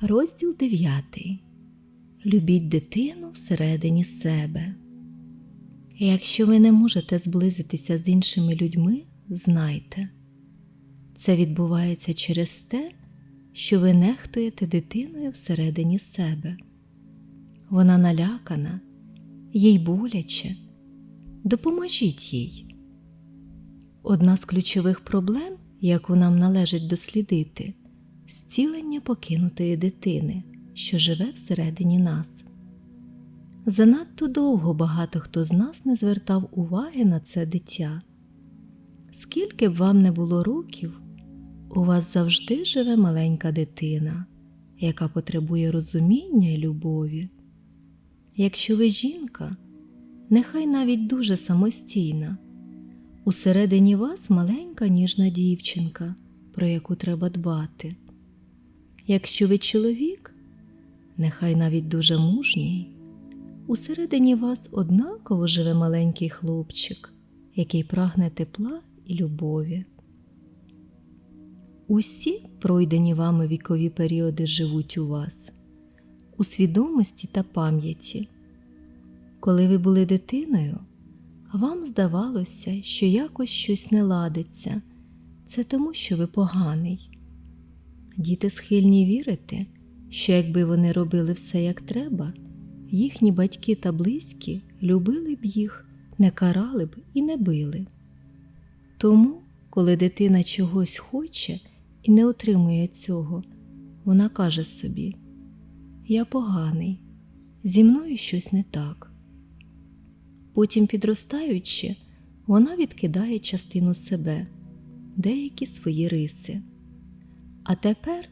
Розділ 9. Любіть дитину всередині себе. Якщо ви не можете зблизитися з іншими людьми, знайте, це відбувається через те, що ви нехтуєте дитиною всередині себе. Вона налякана, їй боляче. Допоможіть їй. Одна з ключових проблем, яку нам належить дослідити, зцілення покинутої дитини, що живе всередині нас. Занадто довго багато хто з нас не звертав уваги на це дитя. Скільки б вам не було років, у вас завжди живе маленька дитина, яка потребує розуміння і любові. Якщо ви жінка, нехай навіть дуже самостійна, усередині вас маленька ніжна дівчинка, про яку треба дбати. Якщо ви чоловік, нехай навіть дуже мужній, усередині вас однаково живе маленький хлопчик, який прагне тепла і любові. Усі пройдені вами вікові періоди живуть у вас, у свідомості та пам'яті. Коли ви були дитиною, вам здавалося, що якось щось не ладиться, це тому, що ви поганий. Діти схильні вірити, що якби вони робили все як треба, їхні батьки та близькі любили б їх, не карали б і не били. Тому, коли дитина чогось хоче і не отримує цього, вона каже собі: Я поганий, зі мною щось не так. Потім, підростаючи, вона відкидає частину себе, деякі свої риси. А тепер,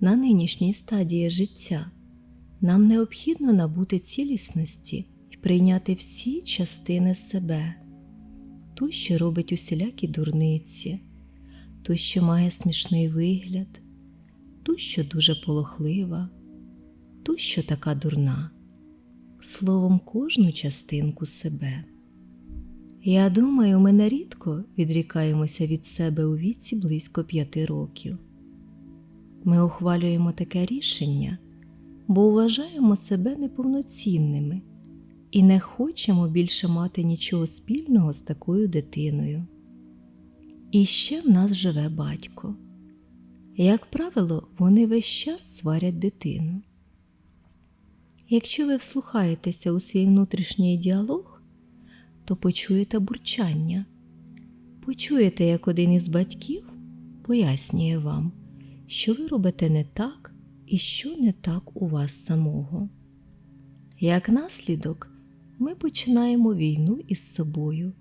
на нинішній стадії життя, нам необхідно набути цілісності і прийняти всі частини себе, ту, що робить усілякі дурниці, ту, що має смішний вигляд, ту, що дуже полохлива, ту, що така дурна, словом, кожну частинку себе. Я думаю, ми нерідко відрікаємося від себе у віці близько п'яти років. Ми ухвалюємо таке рішення, бо вважаємо себе неповноцінними і не хочемо більше мати нічого спільного з такою дитиною. І ще в нас живе батько. Як правило, вони весь час сварять дитину. Якщо ви вслухаєтеся у свій внутрішній діалог, то почуєте бурчання, почуєте, як один із батьків пояснює вам, що ви робите не так і що не так у вас самого. Як наслідок, ми починаємо війну із собою.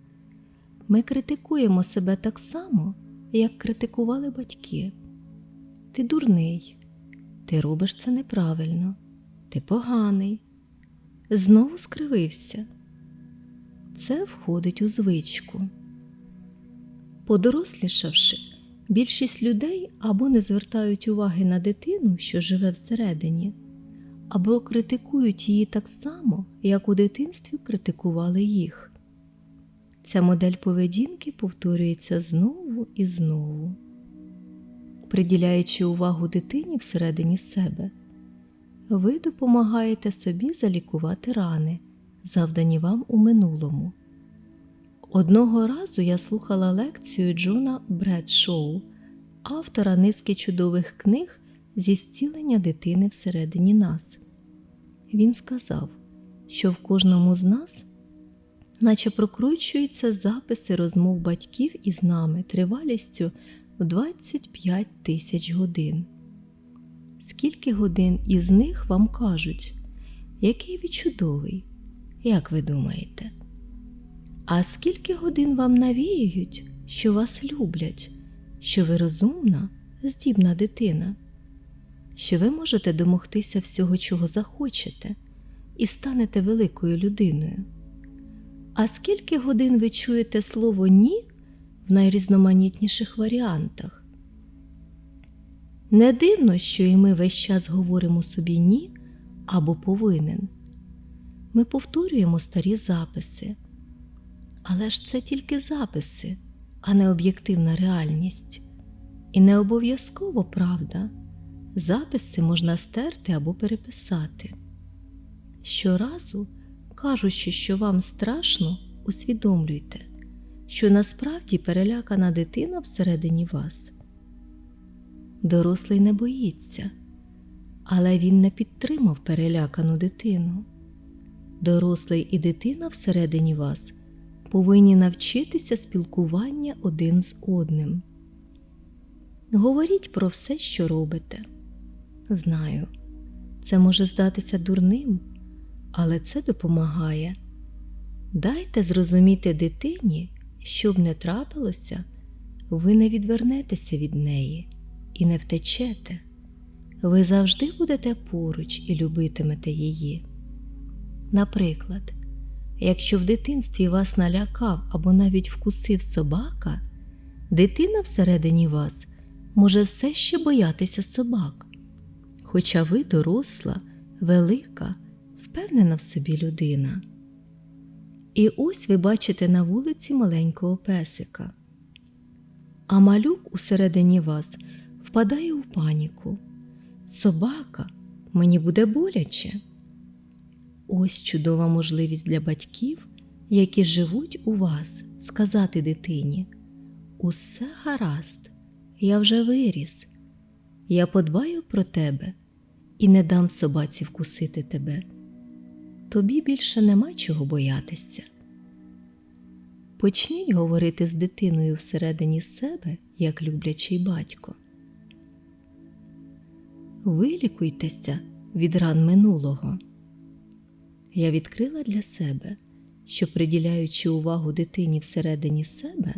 Ми критикуємо себе так само, як критикували батьки. Ти дурний, ти робиш це неправильно, ти поганий, знову скривився. Це входить у звичку. Подорослішавши, більшість людей або не звертають уваги на дитину, що живе всередині, або критикують її так само, як у дитинстві критикували їх. Ця модель поведінки повторюється знову і знову. Приділяючи увагу дитині всередині себе, ви допомагаєте собі залікувати рани, завдані вам у минулому. Одного разу я слухала лекцію Джона Бредшоу, автора низки чудових книг зі зцілення дитини всередині нас. Він сказав, що в кожному з нас, наче прокручуються записи розмов батьків із нами тривалістю в 25 тисяч годин. Скільки годин із них вам кажуть, який ви чудовий, як ви думаєте? А скільки годин вам навіюють, що вас люблять, що ви розумна, здібна дитина, що ви можете домогтися всього, чого захочете, і станете великою людиною? А скільки годин ви чуєте слово ні в найрізноманітніших варіантах? Не дивно, що і ми весь час говоримо собі ні або повинен. Ми повторюємо старі записи. Але ж це тільки записи, а не об'єктивна реальність. І не обов'язково правда. записи можна стерти або переписати. Щоразу, кажучи, що вам страшно, усвідомлюйте, що насправді перелякана дитина всередині вас. Дорослий не боїться, але він не підтримав перелякану дитину. Дорослий і дитина всередині вас повинні навчитися спілкування один з одним. Говоріть про все, що робите. Знаю, це може здатися дурним, але це допомагає. Дайте зрозуміти дитині, що б не трапилося, ви не відвернетеся від неї і не втечете. Ви завжди будете поруч і любитимете її. Наприклад, якщо в дитинстві вас налякав або навіть вкусив собака, дитина всередині вас може все ще боятися собак, хоча ви доросла, велика, впевнена в собі людина. І ось ви бачите на вулиці маленького песика. А малюк усередині вас впадає у паніку. Собака, мені буде боляче. Ось чудова можливість для батьків, які живуть у вас, сказати дитині: Усе гаразд, я вже виріс, я подбаю про тебе і не дам собаці вкусити тебе. Тобі більше нема чого боятися. Почніть говорити з дитиною всередині себе, як люблячий батько. Вилікуйтеся від ран минулого. Я відкрила для себе, що, приділяючи увагу дитині всередині себе,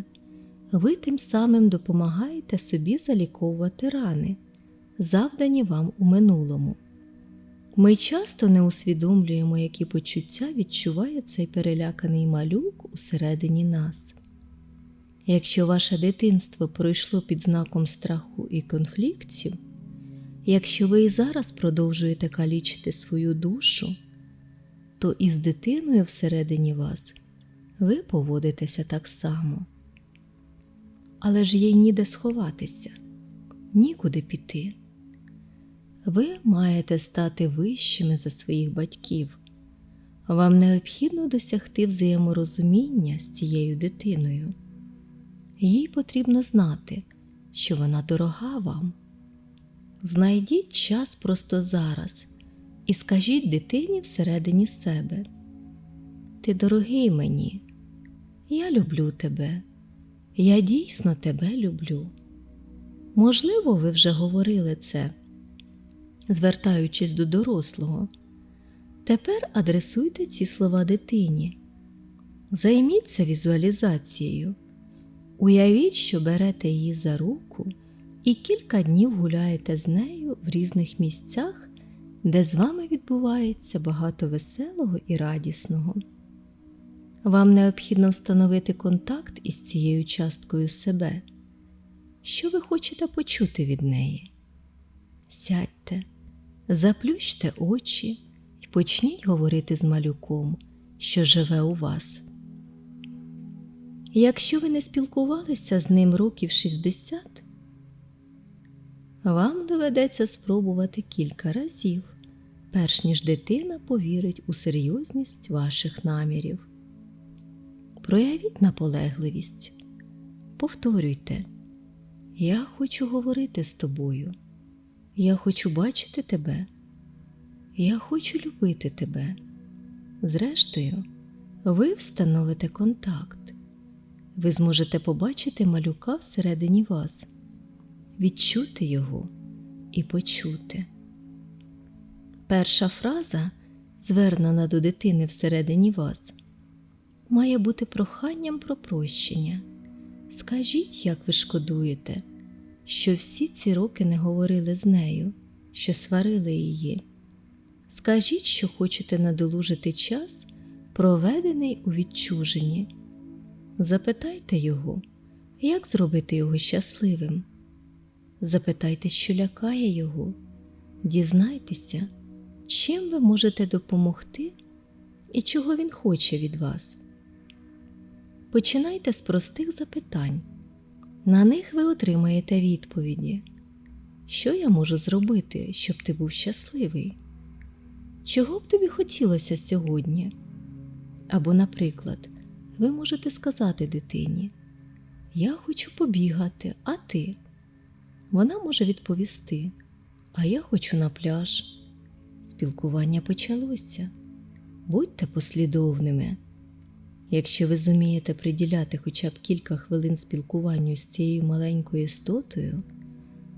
ви тим самим допомагаєте собі заліковувати рани, завдані вам у минулому. Ми часто не усвідомлюємо, які почуття відчуває цей переляканий малюк усередині нас. Якщо ваше дитинство пройшло під знаком страху і конфліктів, якщо ви і зараз продовжуєте калічити свою душу, то із дитиною всередині вас ви поводитеся так само. Але ж їй ніде сховатися, нікуди піти. Ви маєте стати вищими за своїх батьків. Вам необхідно досягти взаєморозуміння з цією дитиною. Їй потрібно знати, що вона дорога вам. Знайдіть час просто зараз і скажіть дитині всередині себе: Ти дорогий мені, я люблю тебе, я дійсно тебе люблю. Можливо, ви вже говорили це, звертаючись до дорослого. Тепер адресуйте ці слова дитині. Займіться візуалізацією. Уявіть, що берете її за руку і кілька днів гуляєте з нею в різних місцях, де з вами відбувається багато веселого і радісного. Вам необхідно встановити контакт із цією часткою себе. Що ви хочете почути від неї? Сядьте, заплющте очі і почніть говорити з малюком, що живе у вас. Якщо ви не спілкувалися з ним років 60, вам доведеться спробувати кілька разів, перш ніж дитина повірить у серйозність ваших намірів. Проявіть наполегливість, повторюйте, я хочу говорити з тобою, я хочу бачити тебе, я хочу любити тебе. Зрештою, ви встановите контакт, ви зможете побачити малюка всередині вас, відчути його і почути. Перша фраза, звернена до дитини всередині вас, має бути проханням про прощення. Скажіть, як ви шкодуєте, що всі ці роки не говорили з нею, що сварили її. Скажіть, що хочете надолужити час, проведений у відчуженні. Запитайте його, як зробити його щасливим. Запитайте, що лякає його, дізнайтеся, чим ви можете допомогти і чого він хоче від вас. Починайте з простих запитань. На них ви отримаєте відповіді. що я можу зробити, щоб ти був щасливий? Чого б тобі хотілося сьогодні? Або, наприклад, ви можете сказати дитині: Я хочу побігати, а ти? Вона може відповісти: А я хочу на пляж. Спілкування почалося. Будьте послідовними. Якщо ви зумієте приділяти хоча б кілька хвилин спілкуванню з цією маленькою істотою,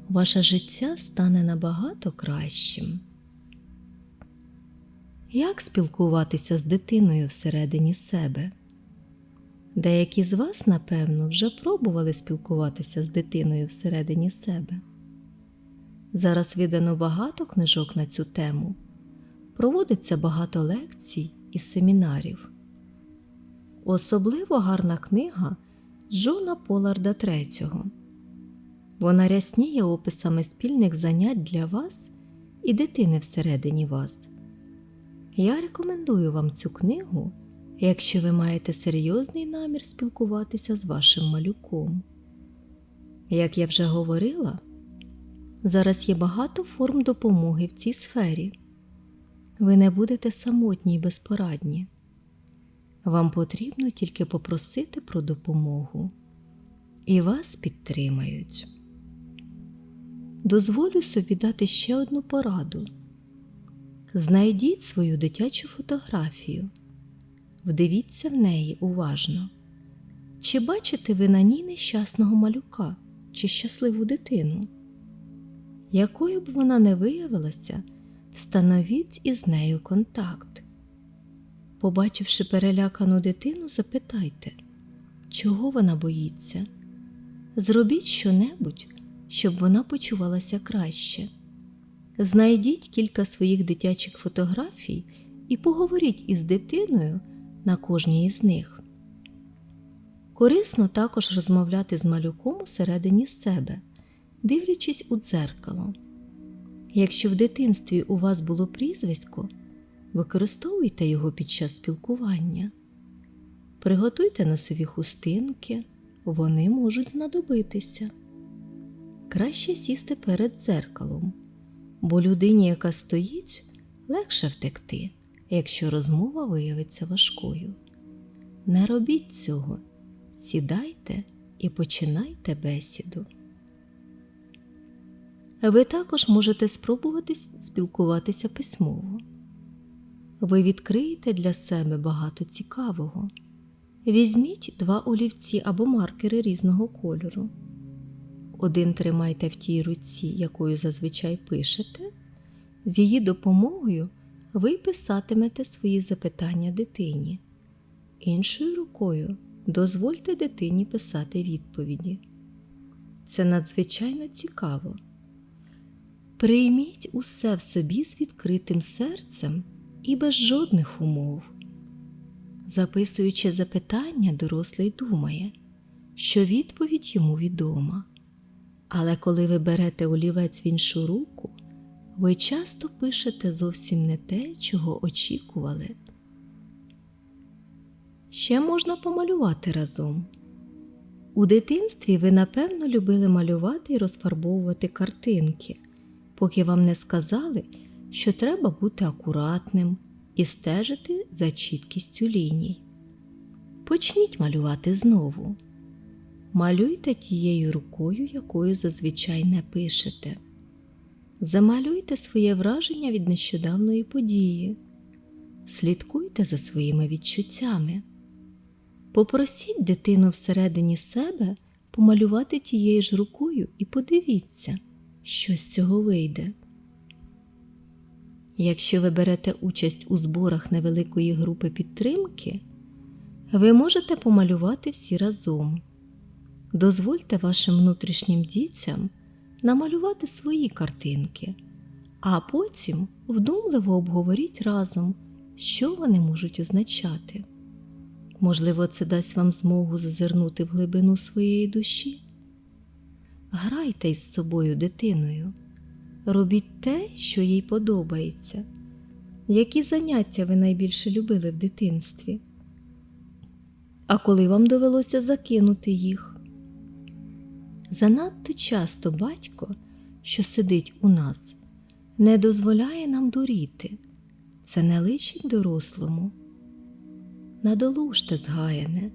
ваше життя стане набагато кращим. Як спілкуватися з дитиною всередині себе? Деякі з вас, напевно, вже пробували спілкуватися з дитиною всередині себе. Зараз видано багато книжок на цю тему, проводиться багато лекцій і семінарів. Особливо гарна книга Джона Поларда III. Вона рясніє описами спільних занять для вас і дитини всередині вас. Я рекомендую вам цю книгу, якщо ви маєте серйозний намір спілкуватися з вашим малюком. Як я вже говорила, зараз є багато форм допомоги в цій сфері. Ви не будете самотні й безпорадні. Вам потрібно тільки попросити про допомогу, і вас підтримають. Дозволю собі дати ще одну пораду. Знайдіть свою дитячу фотографію, вдивіться в неї уважно. Чи бачите ви на ній нещасного малюка чи щасливу дитину? Якою б вона не виявилася, встановіть із нею контакт. Побачивши перелякану дитину, запитайте, чого вона боїться. Зробіть щонебудь, щоб вона почувалася краще. Знайдіть кілька своїх дитячих фотографій і поговоріть із дитиною на кожній із них. Корисно також розмовляти з малюком усередині себе, дивлячись у дзеркало. Якщо в дитинстві у вас було прізвисько, використовуйте його під час спілкування. Приготуйте носові хустинки, вони можуть знадобитися. Краще сісти перед дзеркалом, бо людині, яка стоїть, легше втекти, якщо розмова виявиться важкою. Не робіть цього, сідайте і починайте бесіду. Ви також можете спробувати спілкуватися письмово. Ви відкриєте для себе багато цікавого. Візьміть два олівці або маркери різного кольору. Один тримайте в тій руці, якою зазвичай пишете. З її допомогою ви писатимете свої запитання дитині. Іншою рукою дозвольте дитині писати відповіді. Це надзвичайно цікаво. Прийміть усе в собі з відкритим серцем і без жодних умов. Записуючи запитання, дорослий думає, що відповідь йому відома. Але коли ви берете олівець в іншу руку, ви часто пишете зовсім не те, чого очікували. Ще можна помалювати разом. У дитинстві ви, напевно, любили малювати і розфарбовувати картинки, поки вам не сказали, що треба бути акуратним і стежити за чіткістю ліній. Почніть малювати знову. Малюйте тією рукою, якою зазвичай не пишете. Замалюйте своє враження від нещодавної події. Слідкуйте за своїми відчуттями. Попросіть дитину всередині себе помалювати тією ж рукою і подивіться, що з цього вийде. Якщо ви берете участь у зборах невеликої групи підтримки, ви можете помалювати всі разом. Дозвольте вашим внутрішнім дітям намалювати свої картинки, а потім вдумливо обговоріть разом, що вони можуть означати. Можливо, це дасть вам змогу зазирнути в глибину своєї душі. Грайте із собою дитиною, робіть те, що їй подобається. Які заняття ви найбільше любили в дитинстві? А коли вам довелося закинути їх? Занадто часто батько, що сидить у нас, не дозволяє нам дуріти. Це не личить дорослому. Надолужте згаяне,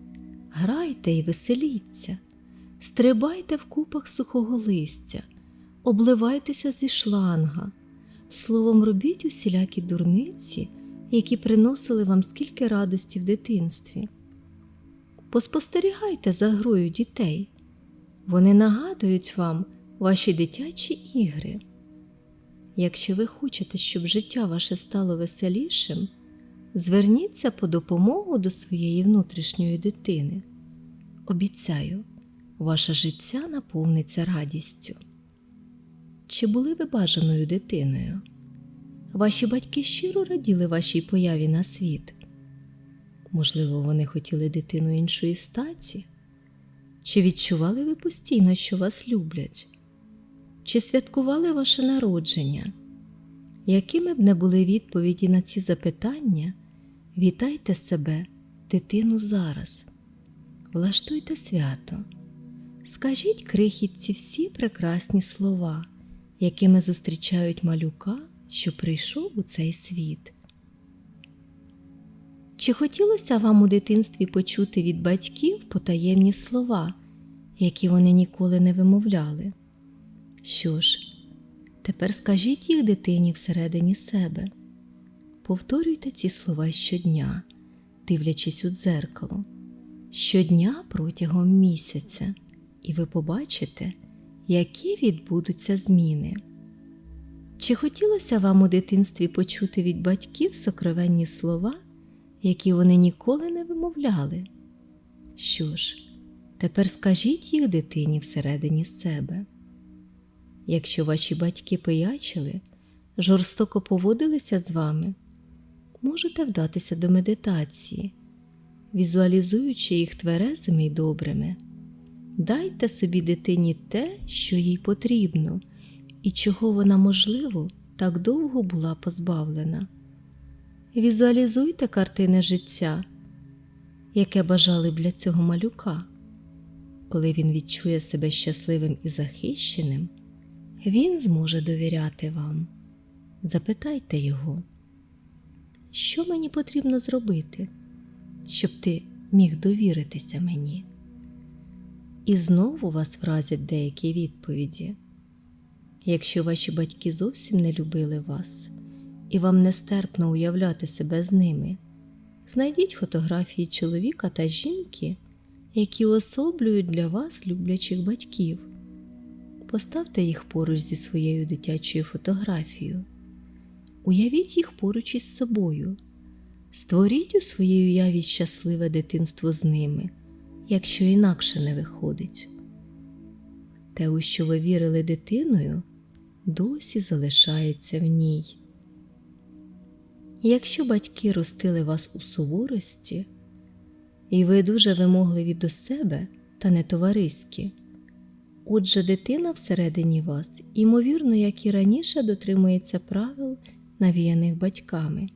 грайте і веселіться, стрибайте в купах сухого листя, обливайтеся зі шланга, словом, робіть усілякі дурниці, які приносили вам скільки радості в дитинстві. Поспостерігайте за грою дітей. Вони нагадують вам ваші дитячі ігри. Якщо ви хочете, щоб життя ваше стало веселішим, зверніться по допомогу до своєї внутрішньої дитини. Обіцяю, ваше життя наповниться радістю. Чи були ви бажаною дитиною? Ваші батьки щиро раділи вашій появі на світ. Можливо, вони хотіли дитину іншої статі? Чи відчували ви постійно, що вас люблять? Чи святкували ваше народження? Якими б не були відповіді на ці запитання, вітайте себе, дитину зараз, влаштуйте свято, скажіть крихітці всі прекрасні слова, якими зустрічають малюка, що прийшов у цей світ. Чи хотілося вам у дитинстві почути від батьків потаємні слова, які вони ніколи не вимовляли? Що ж, тепер скажіть їх дитині всередині себе. Повторюйте ці слова щодня, дивлячись у дзеркало, щодня протягом місяця, і ви побачите, які відбудуться зміни. Чи хотілося вам у дитинстві почути від батьків сокровенні слова, які вони ніколи не вимовляли? Що ж, тепер скажіть їх дитині всередині себе. Якщо ваші батьки пиячили, жорстоко поводилися з вами, можете вдатися до медитації, візуалізуючи їх тверезими й добрими. Дайте собі дитині те, що їй потрібно, і чого вона, можливо, так довго була позбавлена. Візуалізуйте картини життя, яке бажали б для цього малюка. Коли він відчує себе щасливим і захищеним, він зможе довіряти вам. Запитайте його, що мені потрібно зробити, щоб ти міг довіритися мені? І знову вас вразять деякі відповіді. Якщо ваші батьки зовсім не любили вас, і вам нестерпно уявляти себе з ними, знайдіть фотографії чоловіка та жінки, які особлюють для вас люблячих батьків. Поставте їх поруч зі своєю дитячою фотографією. Уявіть їх поруч із собою. Створіть у своїй уяві щасливе дитинство з ними, якщо інакше не виходить. Те, у що ви вірили дитиною, досі залишається в ній. Якщо батьки ростили вас у суворості, і ви дуже вимогливі до себе та не товариські, отже, дитина всередині вас, ймовірно, як і раніше, дотримується правил, навіяних батьками.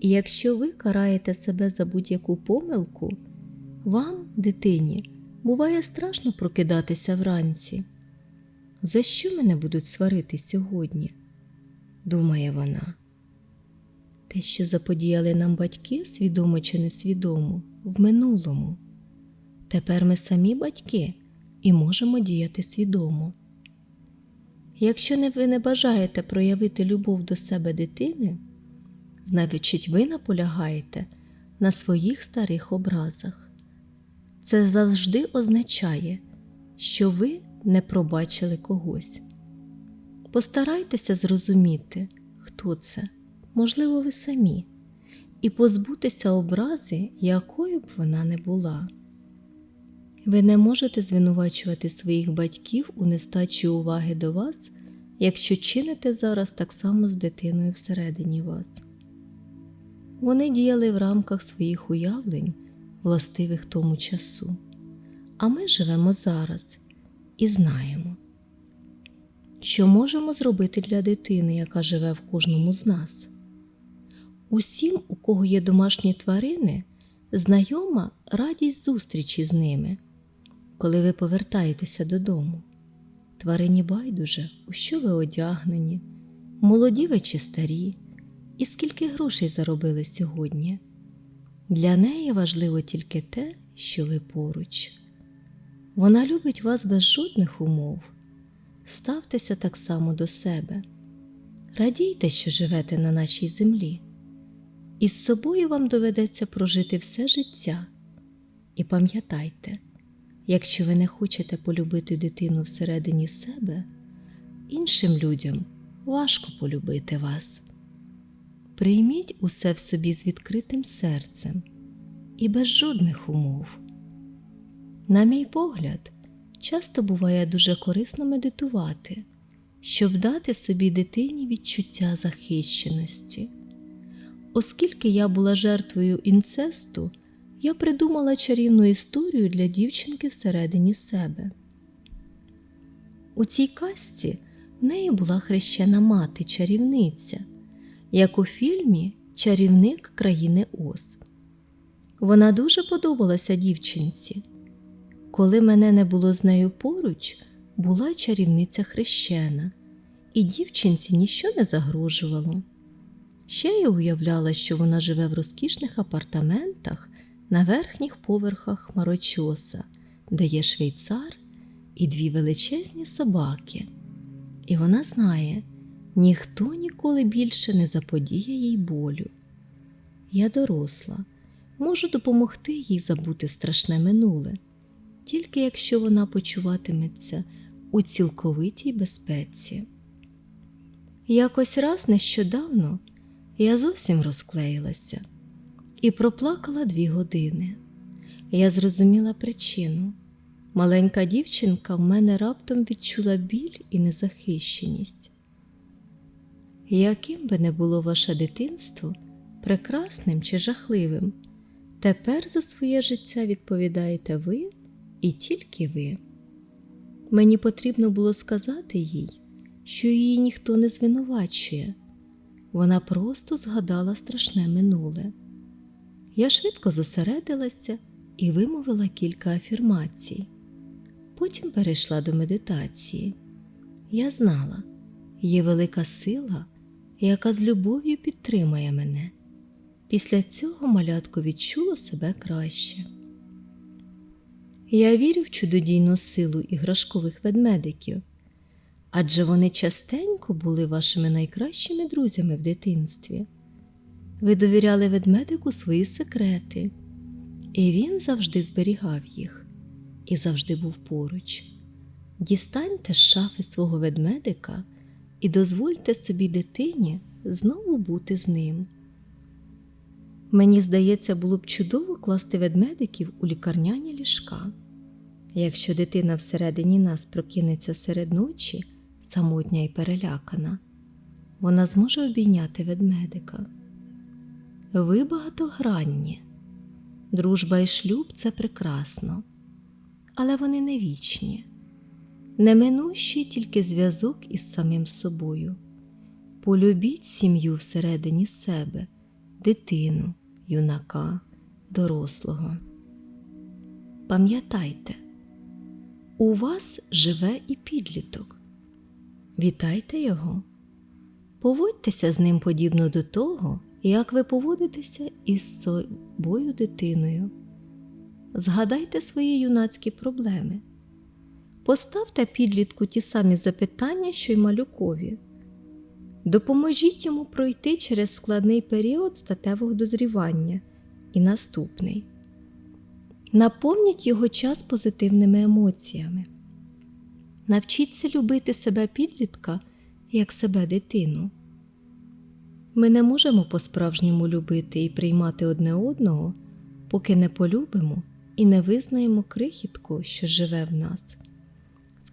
І якщо ви караєте себе за будь-яку помилку, вам, дитині, буває страшно прокидатися вранці. За що мене будуть сварити сьогодні? думає вона. Те, що заподіяли нам батьки, свідомо чи несвідомо, в минулому. Тепер ми самі батьки і можемо діяти свідомо. Якщо ви не бажаєте проявити любов до себе дитини, значить ви наполягаєте на своїх старих образах. Це завжди означає, що ви не пробачили когось. Постарайтеся зрозуміти, хто це, можливо, ви самі, і позбутися образи, якою б вона не була. Ви не можете звинувачувати своїх батьків у нестачі уваги до вас, якщо чините зараз так само з дитиною всередині вас. Вони діяли в рамках своїх уявлень, властивих тому часу, а ми живемо зараз і знаємо, що можемо зробити для дитини, яка живе в кожному з нас. Усім, у кого є домашні тварини, знайома радість зустрічі з ними, коли ви повертаєтеся додому. Тварині байдуже, у що ви одягнені, молоді ви чи старі, і скільки грошей заробили сьогодні. Для неї важливо тільки те, що ви поруч. Вона любить вас без жодних умов. Ставтеся так само до себе. Радійте, що живете на нашій землі, і з собою вам доведеться прожити все життя. І пам'ятайте, якщо ви не хочете полюбити дитину всередині себе, іншим людям важко полюбити вас. Прийміть усе в собі з відкритим серцем і без жодних умов. На мій погляд, часто буває дуже корисно медитувати, щоб дати собі дитині відчуття захищеності. Оскільки я була жертвою інцесту, я придумала чарівну історію для дівчинки всередині себе. У цій казці в неї була хрещена мати чарівниця, як у фільмі Чарівник країни Оз. Вона дуже подобалася дівчинці. Коли мене не було з нею поруч, була чарівниця хрещена, і дівчинці ніщо не загрожувало. Ще я уявляла, що вона живе в розкішних апартаментах на верхніх поверхах хмарочоса, де є швейцар і дві величезні собаки. І вона знає, ніхто ніколи більше не заподіє їй болю. Я доросла, можу допомогти їй забути страшне минуле, тільки якщо вона почуватиметься у цілковитій безпеці. Якось раз нещодавно я зовсім розклеїлася і проплакала дві години. Я зрозуміла причину. Маленька дівчинка в мене раптом відчула біль і незахищеність. Яким би не було ваше дитинство, прекрасним чи жахливим, тепер за своє життя відповідаєте ви і тільки ви. Мені потрібно було сказати їй, що її ніхто не звинувачує. Вона просто згадала страшне минуле. Я швидко зосередилася і вимовила кілька афірмацій. Потім перейшла до медитації. Я знала, є велика сила, яка з любов'ю підтримує мене. Після цього малятко відчуло себе краще. Я вірю в чудодійну силу іграшкових ведмедиків, адже вони частенько були вашими найкращими друзями в дитинстві. Ви довіряли ведмедику свої секрети, і він завжди зберігав їх і завжди був поруч. Дістаньте з шафи свого ведмедика і дозвольте собі дитині знову бути з ним. Мені здається, було б чудово класти ведмедиків у лікарняні ліжка. Якщо дитина всередині нас прокинеться серед ночі, самотня і перелякана, вона зможе обійняти ведмедика. Ви багатогранні. Дружба і шлюб це прекрасно, але вони не вічні, неминущий тільки зв'язок із самим собою. Полюбіть сім'ю всередині себе, дитину, юнака, дорослого. Пам'ятайте, у вас живе і підліток. Вітайте його, поводьтеся з ним подібно до того, як ви поводитеся із собою дитиною. Згадайте свої юнацькі проблеми. Поставте підлітку ті самі запитання, що й малюкові. Допоможіть йому пройти через складний період статевого дозрівання і наступний. Наповніть його час позитивними емоціями. Навчіться любити себе підлітка як себе дитину. Ми не можемо по-справжньому любити і приймати одне одного, поки не полюбимо і не визнаємо крихітку, що живе в нас.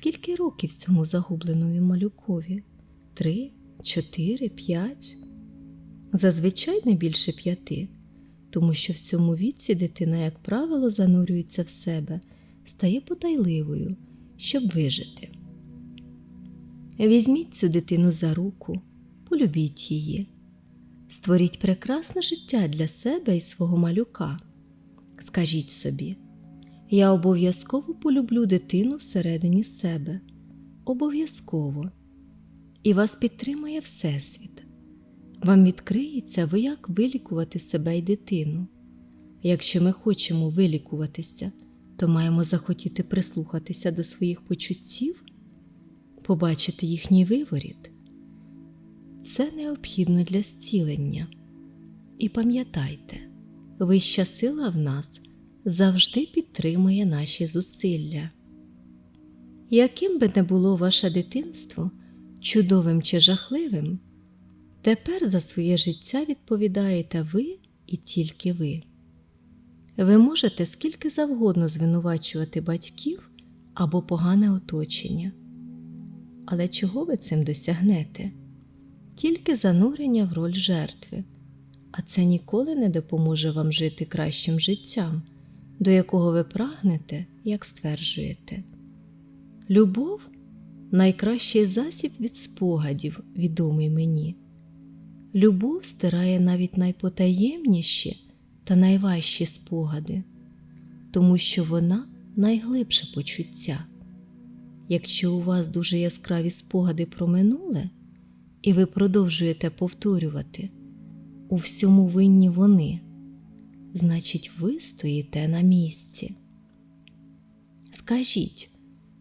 Скільки років цьому загубленому малюкові? Три, чотири, п'ять? Зазвичай не більше п'яти, тому що в цьому віці дитина, як правило, занурюється в себе, стає потайливою, щоб вижити. Візьміть цю дитину за руку, полюбіть її. Створіть прекрасне життя для себе і свого малюка. Скажіть собі, я обов'язково полюблю дитину всередині себе, обов'язково, і вас підтримає Всесвіт. Вам відкриється, ви як вилікувати себе і дитину. Якщо ми хочемо вилікуватися, то маємо захотіти прислухатися до своїх почуттів, побачити їхній виворіт. Це необхідно для зцілення. І пам'ятайте, вища сила в нас завжди підтримує наші зусилля. Яким би не було ваше дитинство, чудовим чи жахливим, тепер за своє життя відповідаєте ви і тільки ви. Ви можете скільки завгодно звинувачувати батьків або погане оточення. Але чого ви цим досягнете? Тільки занурення в роль жертви, а це ніколи не допоможе вам жити кращим життям, до якого ви прагнете, як стверджуєте. Любов найкращий засіб від спогадів, відомий мені. Любов стирає навіть найпотаємніші та найважчі спогади, тому що вона найглибше почуття. Якщо у вас дуже яскраві спогади про минуле, і ви продовжуєте повторювати у всьому винні вони, значить, ви стоїте на місці. Скажіть,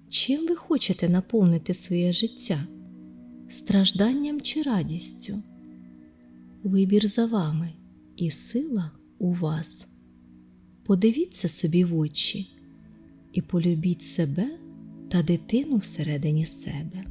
чим ви хочете наповнити своє життя? Стражданням чи радістю? Вибір за вами і сила у вас. Подивіться собі в очі і полюбіть себе та дитину всередині себе.